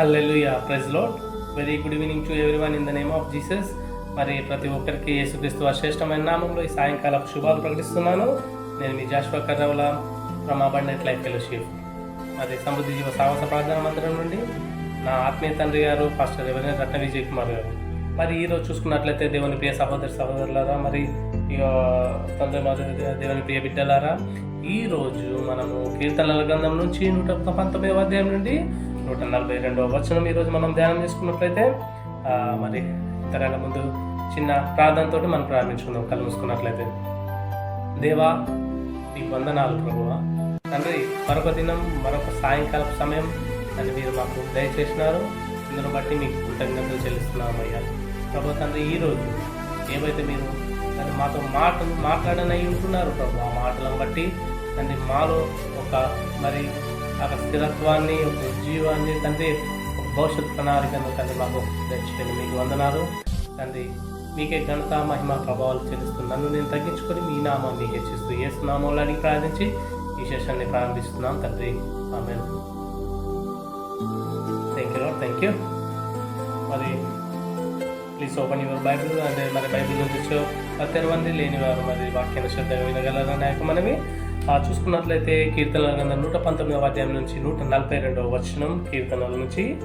Hallelujah praise Lord very good evening to everyone in the name of Jesus మరి ప్రతి ఒక్కరికి యేసుక్రీస్తు శ్రేష్టమైన నామంలో ఈ సాయంకాలం శుభాలు ప్రకటిస్తున్నాను. నేను మీ Joshua Karravala from abundant life fellowship. మరి సమృద్ధి జీవ సాహస ప్రార్థన మందిరం నుండి నా ఆత్మీయ తండ్రి గారు ఫాస్టర్ రెవెన్యూ రత్న విజయ్ కుమార్ గారు. మరి ఈరోజు చూసుకున్నట్లయితే దేవుని ప్రియ సహోదరి సహోదరులారా మరి ఇక తండ్రి మరి దేవుని ప్రియ బిడ్డలారా ఈరోజు మనము కీర్తనల గ్రంథం నుంచి నూట పంతొమ్మిదవ అధ్యాయం నుండి నూట నలభై రెండవ వచనం ఈరోజు మనం ధ్యానం చేసుకున్నట్లయితే మరి ఇంతకన్నా ముందు చిన్న ప్రార్థనతో మనం ప్రారంభించుకుందాం కళ్ళు మూసుకున్నట్లయితే. దేవా నీకు వందనాలు ప్రభువా. తండ్రి మరొక దినం మరొక సాయంకాల సమయం అని మీరు మాకు దయచేసినారు. ఇందును బట్టి మీకు కృతజ్ఞతలు చెల్లిస్తున్నామయ్యా. ప్రభు తండ్రి ఈరోజు ఏవైతే మీరు తండ్రి మాతో మాటలు మాట్లాడనై ఉంటున్నారు ప్రభు ఆ మాటలను బట్టి తండ్రి మాలో ఒక మరి ఒక స్థిరత్వాన్ని ఒక ఉజ్జీవాన్ని తండ్రి భవిష్యత్ ప్రణాళికను తండ్రి మాకు తెచ్చుకొని మీకు వందనాలు. తండ్రి మీకే ఘనత మహిమ ప్రభావాలు చెల్లిస్తున్నాను నేను తగ్గించుకొని మీ నామాన్ని హెచ్చిస్తూ ఏ నామంలో అడిగి ప్రార్థించి ఈ సెషన్ని ప్రారంభిస్తున్నాం తండ్రి. ఆమె థ్యాంక్ యూ థ్యాంక్ యూ మరి ప్లీజ్ ఓపెన్ యువర్ బైబిల్ అంటే మరి బైబిల్ నుంచి తెరవండి లేని వారు మరి వాక్యాన్ని శ్రద్ధగా వినగలరని నాకు మనవి చూసుకున్నట్లయితే కీర్తనల గ్రంథం నూట పంతొమ్మిదవ అధ్యాయం నుంచి నూట నలభై రెండవ వచనం కీర్తనల నుంచి.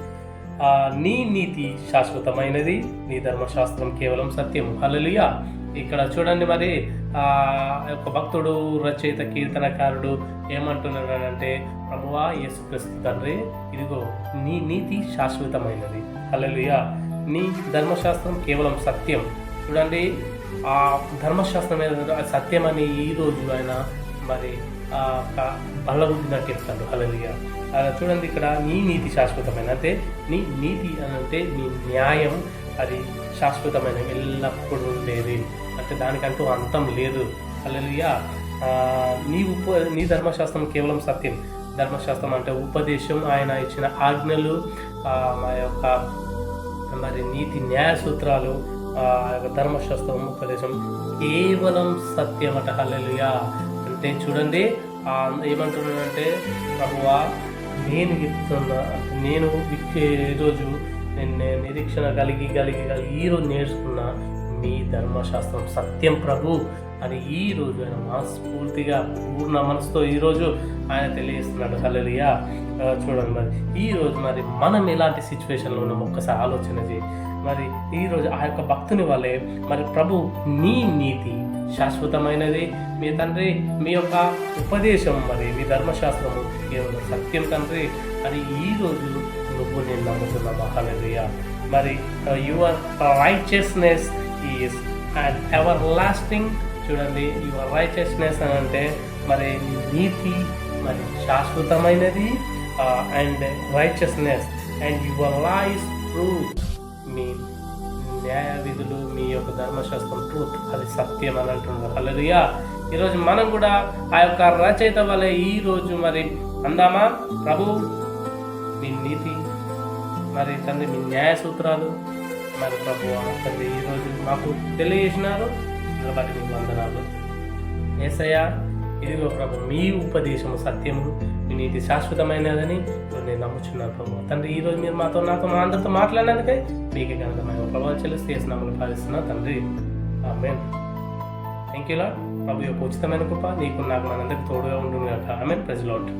నీ నీతి శాశ్వతమైనది నీ ధర్మశాస్త్రం కేవలం సత్యం హల్లెలూయా. ఇక్కడ చూడండి మరి ఆ యొక్క భక్తుడు రచయిత కీర్తనకారుడు ఏమంటున్నాడంటే ప్రభువా యేసుక్రీస్తు తండ్రి ఇదిగో నీ నీతి శాశ్వతమైనది. హల్లెలూయా. నీ ధర్మశాస్త్రం కేవలం సత్యం. చూడండి ఆ ధర్మశాస్త్రం సత్యమని సత్యం అని ఈ రోజు ఆయన మరి ఆ ఒక బల్లబుద్ధినట్టు చెప్తాడు అలా చూడండి ఇక్కడ నీ నీతి శాశ్వతమైన అంటే నీ నీతి అని అంటే నీ న్యాయం అది శాశ్వతమైన ఎల్లప్పుడూ ఉండేది అంటే దానికంటూ అంతం లేదు. హలలిగా నీ ఉప నీ ధర్మశాస్త్రం కేవలం సత్యం. ధర్మశాస్త్రం అంటే ఉపదేశం ఆయన ఇచ్చిన ఆజ్ఞలు మా యొక్క మరి నీతి న్యాయ సూత్రాలు ఆ యొక్క ధర్మశాస్త్రం ఉపదేశం కేవలం సత్యమట. హలలియా అంటే చూడండి. ఏమంటున్నానంటే ప్రభువా నేను చెప్తున్నా నేను ఈరోజు నేను నేను నిరీక్షణ కలిగి కలిగి కలిగి ఈరోజు నేర్చుకున్న. మీ ధర్మశాస్త్రం సత్యం ప్రభు అని ఈ రోజు ఆయన మనస్ఫూర్తిగా పూర్ణ మనసుతో ఈరోజు ఆయన తెలియజేస్తున్నాడు. హలలియా చూడండి మరి. ఈ రోజు మరి మనం ఎలాంటి సిచ్యువేషన్లో ఉన్నాం ఒక్కసారి ఆలోచన చేయి. మరి ఈరోజు ఆ యొక్క భక్తుని వల్లే మరి ప్రభు నీ నీతి శాశ్వతమైనది. మీ తండ్రి మీ యొక్క ఉపదేశం మరి మీ ధర్మశాస్త్రము కేవలం సత్యం తండ్రి. అని ఈ రోజు నువ్వు నేను నమ్ముతున్నా హల్లెలూయా. మరి your righteousness is and everlasting చూడండి యువర్ రైచియస్నెస్ అని అంటే మరి నీతి మరి శాశ్వతమైనది and righteousness and your life truth మీ న్యాయ విధులు మీ యొక్క ధర్మశాస్త్రం ట్రూత్ అది సత్యం అని అంటున్నారు. అలరియా ఈరోజు మనం కూడా ఆ యొక్క రచయిత వల్ల ఈ రోజు మరి అందామా? ప్రభు మీ నీతి మరి తండ్రి మీ న్యాయ సూత్రాలు మరి ప్రభు తండ్రి ఈరోజు మాకు తెలియజేసినారు. నిలబడి మీకు వందనాలు. ఏసయ్యా ఇదిగో ప్రభు మీ ఉపదేశము సత్యము మీ నీతి శాశ్వతమైనదని నేను నమ్ముచున్నాను ప్రభు. తండ్రి ఈ రోజు మీరు మాతో నాతో మా అందరితో మాట్లాడినందుకే మీకే ఘనతమైన ప్రభావం చెల్లిస్తే చేసినామని భావిస్తున్నాను తండ్రి. ఆమెన్. థ్యాంక్ యూ లాడ్ ప్రభు యొక్క ఉచితమైన కృప నీకు నాకు మనందరికి తోడుగా ఉంటుంది కాక ఆమెన్ ప్రజలాట్